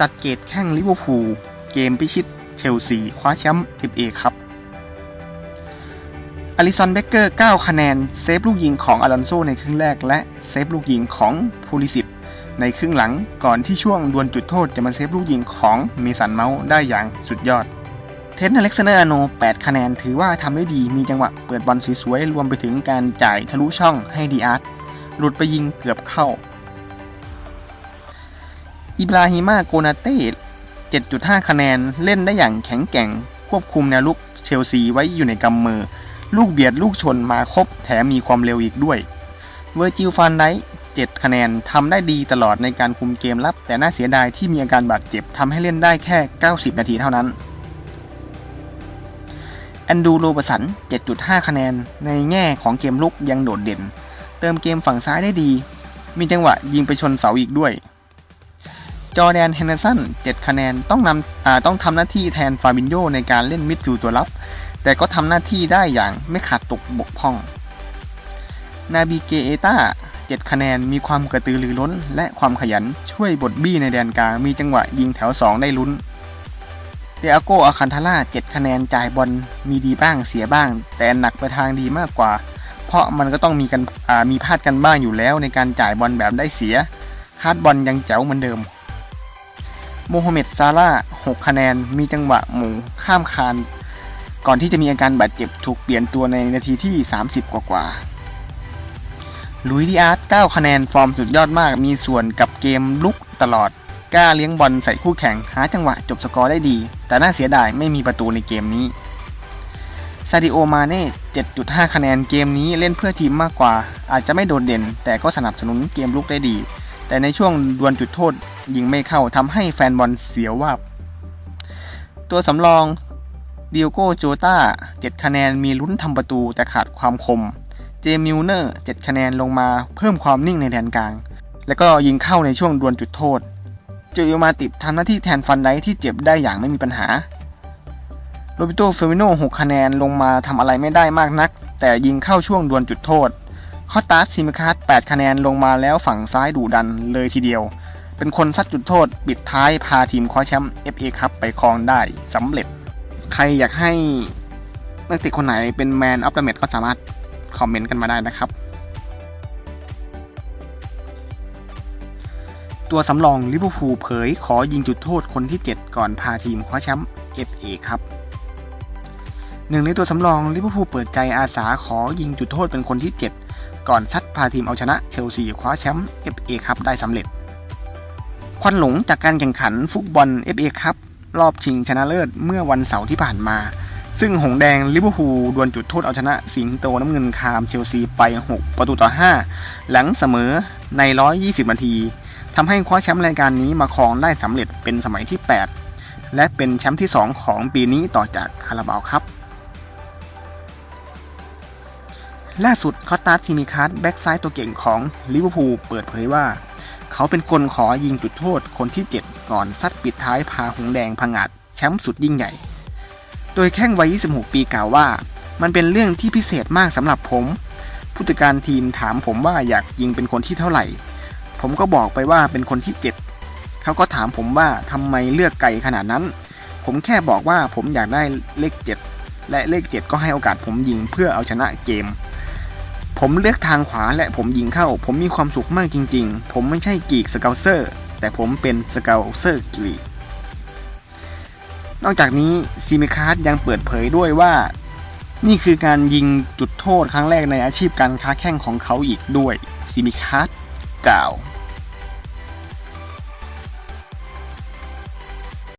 ตัดเกตแข้งลิเวอร์พูลเกมพิชิตเชลซีคว้าแชมป์เอครับอลิสันเบเกอร์ 9 คะแนน เซฟลูกยิงของอลอนโซในครึ่งแรก และเซฟลูกยิงของพูลิสิตในครึ่งหลังก่อนที่ช่วงดวลจุดโทษจะมาเซฟลูกยิงของเมสันเมาส์ได้อย่างสุดยอด เทนอเล็กซานเดอร์อโน 8 คะแนน ถือว่าทำได้ดีมีจังหวะเปิดบอลสวยๆ รวมไปถึงการจ่ายทะลุช่องให้ดีอาร์ตหลุดไปยิงเกือบเข้า อิบราฮิมาโกนาเต้ 7.5 คะแนน เล่นได้อย่างแข็งแกร่ง ควบคุมแนวลุกเชลซีไว้อยู่ในกำมือ ลูกเบียดลูกชนมาครบ แถมมีความเร็วอีกด้วย เวอร์จิลฟานได7คะแนนทำได้ดีตลอดในการคุมเกมรับ แต่น่าเสียดายที่มีอาการบาดเจ็บทำให้เล่นได้แค่ 90 นาทีเท่านั้นแอนดูโรบสัน 7.5 คะแนน ในแง่ของเกมลุกยังโดดเด่น เติมเกมฝั่งซ้ายได้ดี มีจังหวะยิงไปชนเสาอีกด้วย จอแดนเฮนเดอร์สัน7คะแนนต้องนำต้องทำหน้าที่แทนฟาบินโยในการเล่นมิดฟิลด์ตัวรับ แต่ก็ทำหน้าที่ได้อย่างไม่ขาดตกบกพร่อง นาบิเกเอตา7คะแนนมีความกระตือรือร้น และความขยันช่วยบดบี้ในแดนกลางมีจังหวะยิงแถว 2 ได้ลุ้นเดอาโกอาคันทาร่า7คะแนนจ่ายบอลมีดีบ้างเสียบ้าง แต่หนักไปทางดีมากกว่า เพราะมันก็ต้องมีกันมีพลาดกันบ้างอยู่แล้วในการจ่ายบอลแบบได้เสียคาดบอลยังแจ๋วเหมือนเดิม โมฮัมเหม็ดซาร่า6คะแนน มีจังหวะหมูข้ามคาน ก่อนที่จะมีอาการบาดเจ็บถูกเปลี่ยนตัวในนาทีที่ 30 กว่ากว่าลุยดิอาร์ต9คะแนน ฟอร์มสุดยอดมาก มีส่วนกับเกมลุกตลอด กล้าเลี้ยงบอลใส่คู่แข่ง หาจังหวะจบสกอร์ได้ดี แต่น่าเสียดายไม่มีประตูในเกมนี้ ซาดิโอ มาเน่ 7.5 คะแนน เกมนี้เล่นเพื่อทีมมากกว่า อาจจะไม่โดดเด่น แต่ก็สนับสนุนเกมลุกได้ดี แต่ในช่วงดวลจุดโทษยิงไม่เข้าทำให้แฟนบอลเสียวว่าบตัวสำรองดิโอโกโจตา7คะแนนมีลุ้นทำประตูแต่ขาดความคม เจมิลเนอร์7คะแนนลงมาเพิ่มความนิ่งในแดนกลาง แล้วก็ยิงเข้าในช่วงดวลจุดโทษเจอมาติดทำหน้าที่แทนฟันไดที่เจ็บได้อย่างไม่มีปัญหาโรบิโตเฟมิโน6คะแนนลงมาทำอะไรไม่ได้มากนัก แต่ยิงเข้าช่วงดวลจุดโทษ คอตาสซิมคัส8คะแนนลงมาแล้วฝั่งซ้ายดุดันเลยทีเดียว เป็นคนซัดจุดโทษปิดท้ายพาทีมคว้าแชมป์ FA คัพไปครองได้สำเร็จ ใครอยากให้นักเตะคนไหนเป็นแมนออฟเดอะแมตก็สามารถคอมเมนต์กันมาได้นะครับ ตัวสำรองลิเวอร์พูลเผยขอยิงจุดโทษคนที่ 7 ก่อนพาทีมคว้าแชมป์ FA ครับหนึ่งในตัวสำรองลิเวอร์พูลเปิดใจอาสาขอยิงจุดโทษเป็นคนที่ 7 ก่อนซัดพาทีมเอาชนะเชลซีคว้าแชมป์ FA ครับได้สำเร็จ ควันหลงจากการแข่งขันฟุตบอล FA ครับรอบชิงชนะเลิศเมื่อวันเสาร์ที่ผ่านมา ซึ่งหงแดงลิเวอร์พูลดวลจุดโทษเอาชนะสิงโตน้ำเงินคามเชลซีไป 6 ประตูต่อ 5 หลังเสมอใน 120 นาทีทำให้คว้าแชมป์รายการนี้มาครองได้สำเร็จเป็นสมัยที่ 8 และเป็นแชมป์ที่ 2 ของปีนี้ต่อจากคาราบาวครับ ล่าสุดคอตตาทีมิคัสแบ็กซ้ายตัวเก่งของลิเวอร์พูลเปิดเผยว่า เขาเป็นคนขอยิงจุดโทษคนที่ 7 ก่อนซัดปิดท้ายพาหงแดงพังอาดแชมป์สุดยิ่งใหญ่ โดยแข้งวัย 26 ปีกล่าวว่า มันเป็นเรื่องที่พิเศษมากสำหรับผม ผู้จัดการทีมถามผมว่าอยากยิงเป็นคนที่เท่าไหร่ ผมก็บอกไปว่าเป็นคนที่ 7 เขาก็ถามผมว่าทำไมเลือกไกลขนาดนั้น ผมแค่บอกว่าผมอยากได้เลข 7 และเลข 7 ก็ให้โอกาสผมยิงเพื่อเอาชนะเกม ผมเลือกทางขวาและผมยิงเข้า ผมมีความสุขมากจริง ๆ ผมไม่ใช่กีกสเกลเซอร์ แต่ผมเป็นสเกลเซอร์กีกนอกจากนี้ซีมิคาร์ดยังเปิดเผยด้วยว่า นี่คือการยิงจุดโทษครั้งแรกในอาชีพการค้าแข่งของเขาอีกด้วยซีมิคาร์ดกล่าว